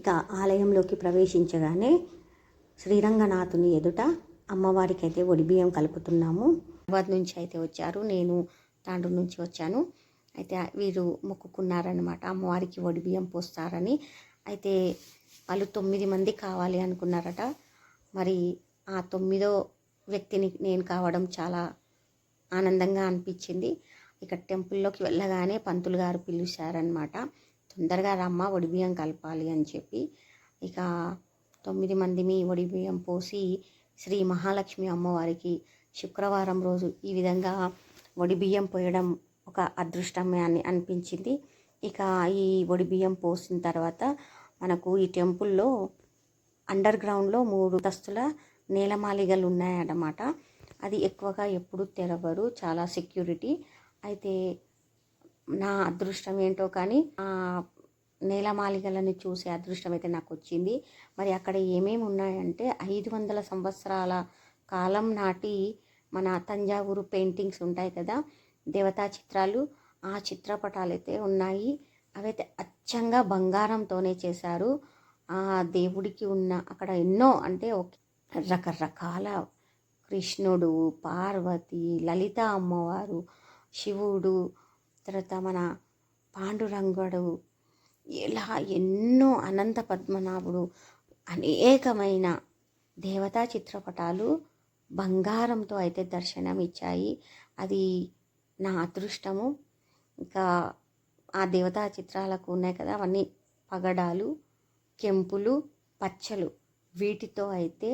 ఇక ఆలయంలోకి ప్రవేశించగానే శ్రీరంగనాథుని ఎదుట అమ్మవారికి అయితే ఒడిబియ్యం కలుపుతున్నాము. హైదరాబాద్ నుంచి అయితే వచ్చారు. నేను తాండూరు నుంచి వచ్చాను. అయితే వీరు మొక్కుకున్నారనమాట అమ్మవారికి ఒడిబియ్యం పోస్తారని. అయితే వాళ్ళు తొమ్మిది మంది కావాలి అనుకున్నారట. మరి ఆ తొమ్మిదో వ్యక్తిని నేను కావడం చాలా ఆనందంగా అనిపించింది. ఇక టెంపుల్లోకి వెళ్ళగానే పంతులు గారు పిలిచారనమాట తొందరగా రమ్మ ఒడిబియ్యం కలపాలి అని చెప్పి ఇక తొమ్మిది మందిని ఒడిబియ్యం పోసి శ్రీ మహాలక్ష్మి అమ్మవారికి శుక్రవారం రోజు ఈ విధంగా ఒడిబియ్యం పోయడం ఒక అదృష్టమే అని అనిపించింది. ఇక ఈ ఒడిబియ్యం పోసిన తర్వాత మనకు ఈ టెంపుల్లో అండర్ గ్రౌండ్లో మూడు దస్తుల నేలమాలిగలు ఉన్నాయన్నమాట. అది ఎక్కువగా ఎప్పుడు తెరవరు చాలా సెక్యూరిటీ. అయితే నా అదృష్టం ఏంటో కానీ ఆ చూసే అదృష్టం అయితే నాకు వచ్చింది. మరి అక్కడ ఏమేమి ఉన్నాయంటే ఐదు వందల సంవత్సరాల కాలం నాటి మన తంజావూరు పెయింటింగ్స్ ఉంటాయి కదా దేవతా చిత్రాలు. ఆ చిత్రపటాలు అయితే ఉన్నాయి. అవైతే అచ్చంగా బంగారంతోనే చేశారు. ఆ దేవుడికి ఉన్న అక్కడ ఎన్నో అంటే ఒక రకరకాల కృష్ణుడు పార్వతి లలిత అమ్మవారు శివుడు తర్వాత మన పాండురంగుడు ఇలా ఎన్నో అనంత పద్మనాభుడు అనేకమైన దేవతా చిత్రపటాలు బంగారంతో అయితే దర్శనం ఇచ్చాయి అది నా అదృష్టము. ఇంకా ఆ దేవతా చిత్రాలకు ఉన్నాయి కదా అవన్నీ పగడాలు కెంపులు పచ్చలు వీటితో అయితే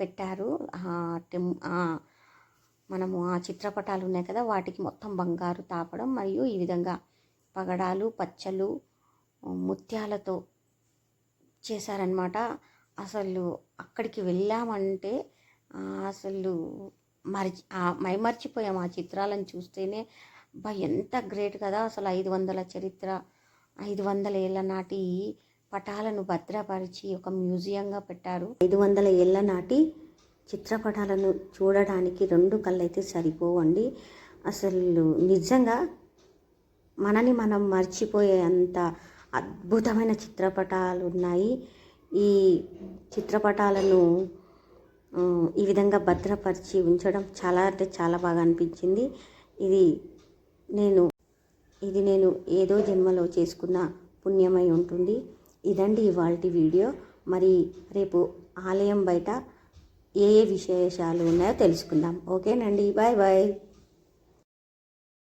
పెట్టారు. ఆ టెం మనము ఆ చిత్రపటాలు ఉన్నాయి కదా వాటికి మొత్తం బంగారు తాపడం మరియు ఈ విధంగా పగడాలు పచ్చలు ముత్యాలతో చేశారనమాట అసలు అక్కడికి వెళ్ళామంటే అసలు మరిచి మైమర్చిపోయాం ఆ చిత్రాలను చూస్తేనే. బా ఎంత గ్రేట్ కదా అసలు ఐదు వందల చరిత్ర ఐదు వందల ఏళ్ళ నాటి పటాలను భద్రపరిచి ఒక మ్యూజియంగా పెట్టారు. ఐదు వందల ఏళ్ళ నాటి చిత్రపటాలను చూడడానికి రెండు కళ్ళైతే సరిపోవండి. అసలు నిజంగా మనని మనం మర్చిపోయే అంత అద్భుతమైన చిత్రపటాలు ఉన్నాయి. ఈ చిత్రపటాలను ఈ విధంగా భద్రపరిచి ఉంచడం చాలా అంటే చాలా బాగా అనిపించింది. ఇది నేను ఇది నేను ఏదో జన్మలో చేసుకున్న పుణ్యమై ఉంటుంది. ఇదండి ఇవాళ వీడియో. మరి రేపు ఆలయం బయట ఏ విశేషాలు ఉన్నాయో తెలుసుకుందాం. ఓకేనండి. Bye bye.